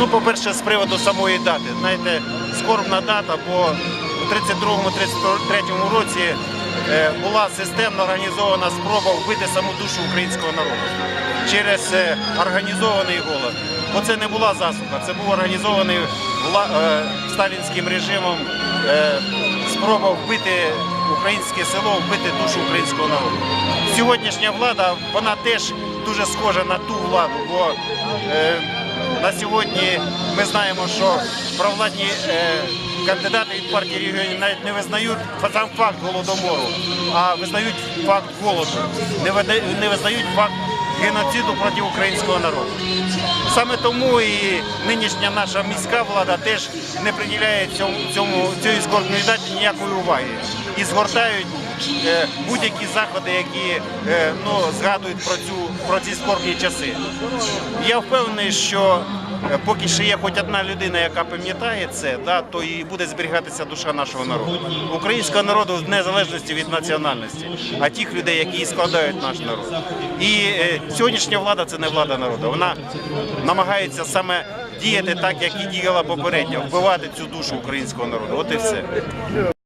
Ну, по-перше, з приводу самої дати. Знаєте, скорбна дата, бо у 32-33 році е, була системно організована спроба вбити саму душу українського народу через е, організований голод. Бо це не була засуха, це був організований е, сталінським режимом спроба вбити українське село, вбити душу українського народу. Сьогоднішня влада, вона теж дуже схожа на ту владу, бо на сьогодні ми знаємо, що провладні е, кандидати від партії регіонів навіть не визнають сам факт голодомору, а визнають факт голоду, не визнають факт геноциду проти українського народу. Саме тому і нинішня наша міська влада теж не приділяє цьому, цьому цієї скорбної даті ніякої уваги і згортають будь-які заходи, які е, ну, згадують про цю про ці скорбні часи. Я впевнений, що е, поки ще є хоч одна людина, яка пам'ятає це, да, то і буде зберігатися душа нашого народу, українського народу в незалежності від національності, а тих людей, які складають наш народ. І е, сьогоднішня влада це не влада народу. Вона намагається саме діяти так, як і діяла попередньо, вбивати цю душу українського народу. От і все.